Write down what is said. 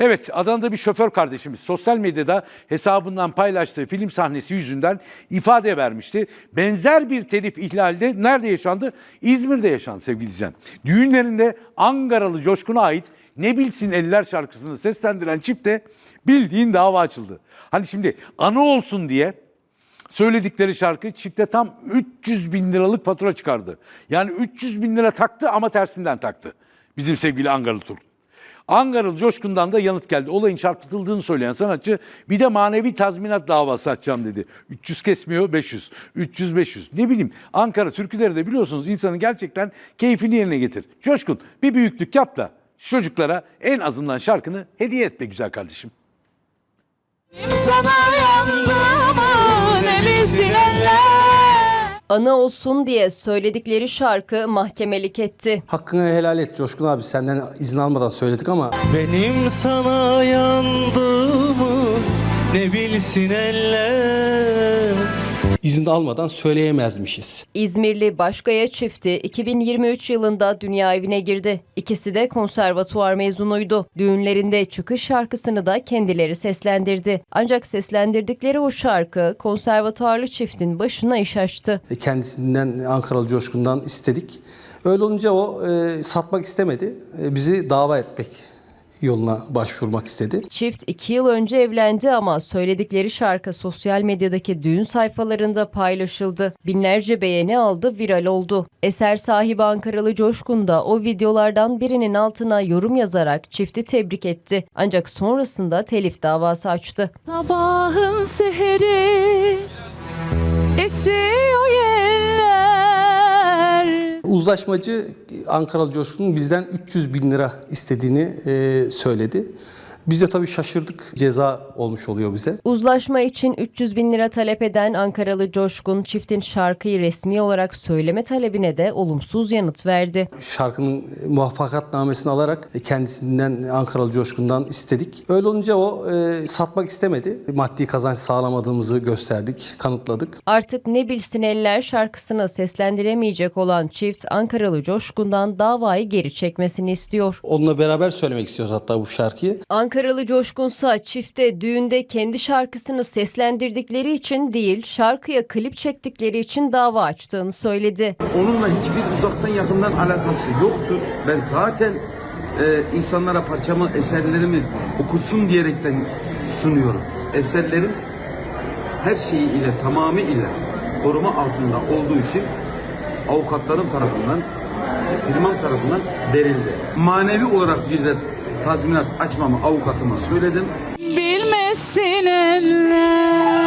Evet Adana'da bir şoför kardeşimiz sosyal medyada hesabından paylaştığı film sahnesi yüzünden ifade vermişti. Benzer bir telif ihlalde nerede yaşandı? İzmir'de yaşandı sevgili izleyen. Düğünlerinde Ankaralı Coşkun'a ait Ne Bilsin Eller şarkısını seslendiren çifte bildiğin dava açıldı. Hani şimdi anı olsun diye söyledikleri şarkı çifte tam 300 bin liralık fatura çıkardı. Yani 300 bin lira taktı ama tersinden taktı. Bizim sevgili Ankaralı Turgut. Ankaralı Coşkun'dan da yanıt geldi. Olayın çarpıtıldığını söyleyen sanatçı bir de manevi tazminat davası açacağım dedi. 300 kesmiyor 500, 300 500. Ne bileyim Ankara türküleri de biliyorsunuz insanın gerçekten keyfini yerine getir. Coşkun bir büyüklük yap da çocuklara en azından şarkını hediye et be güzel kardeşim. Sana yandım Ana olsun diye söyledikleri şarkı mahkemelik etti. Hakkını helal et Coşkun abi senden izin almadan söyledik ama Benim sana yandığımı ne bilsin eller izin almadan söyleyemezmişiz. İzmirli Başkaya çifti 2023 yılında dünya evine girdi. İkisi de konservatuvar mezunuydu. Düğünlerinde çıkış şarkısını da kendileri seslendirdi. Ancak seslendirdikleri o şarkı konservatuarlı çiftin başına iş açtı. E, Kendisinden Ankaralı Coşkun'dan istedik. Öyle olunca o e, satmak istemedi. E, bizi dava etmek yoluna başvurmak istedi. Çift iki yıl önce evlendi ama söyledikleri şarkı sosyal medyadaki düğün sayfalarında paylaşıldı. Binlerce beğeni aldı, viral oldu. Eser sahibi Ankaralı Coşkun da o videolardan birinin altına yorum yazarak çifti tebrik etti. Ancak sonrasında telif davası açtı. Sabahın seheri esiyor yeller Uzlaşmacı Ankaralı Coşkun'un bizden 300 bin lira istediğini söyledi. Biz de tabii şaşırdık. Ceza olmuş oluyor bize. Uzlaşma için 300 bin lira talep eden Ankaralı Coşkun çiftin şarkıyı resmi olarak söyleme talebine de olumsuz yanıt verdi. Şarkının muvaffakatnamesini alarak kendisinden Ankaralı Coşkun'dan istedik. Öyle olunca o e, satmak istemedi. Maddi kazanç sağlamadığımızı gösterdik, kanıtladık. Artık Ne Bilsin Eller şarkısını seslendiremeyecek olan çift Ankaralı Coşkun'dan davayı geri çekmesini istiyor. Onunla beraber söylemek istiyoruz hatta bu şarkıyı. Ankaralı Coşkunsa çifte düğünde kendi şarkısını seslendirdikleri için değil, şarkıya klip çektikleri için dava açtığını söyledi. Onunla hiçbir uzaktan yakından alakası yoktur. Ben zaten e, insanlara parçamı, eserlerimi okusun diyerekten sunuyorum. Eserlerim her şeyiyle, tamamıyla koruma altında olduğu için avukatlarım tarafından, firmam tarafından verildi. Manevi olarak bir de tazminat açmamı avukatıma söyledim. Bilmesin eller